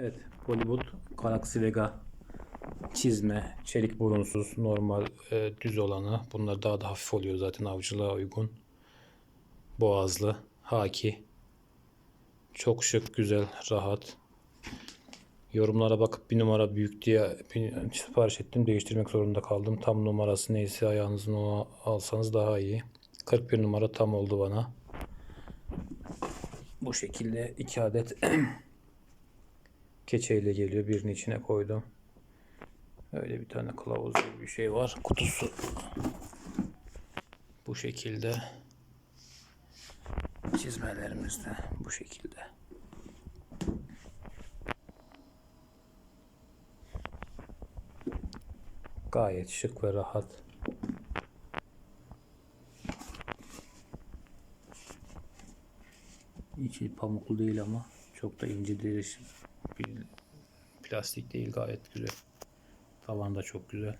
Evet, Bollywood Galaxy Vega çizme, çelik burunsuz, normal e, düz olanı. Bunlar daha da hafif oluyor zaten avcılığa uygun. Boğazlı, haki. Çok şık, güzel, rahat. Yorumlara bakıp bir numara büyük diye bir sipariş ettim. Değiştirmek zorunda kaldım. Tam numarası neyse ayağınızın onu alsanız daha iyi. 41 numara tam oldu bana. Bu şekilde iki adet keçeyle geliyor. Birini içine koydum. Öyle bir tane kılavuz gibi bir şey var. Kutusu bu şekilde. Çizmelerimiz de bu şekilde. Gayet şık ve rahat. İçi pamuklu değil ama çok da ince değil. Plastik değil gayet güzel. Tavan da çok güzel.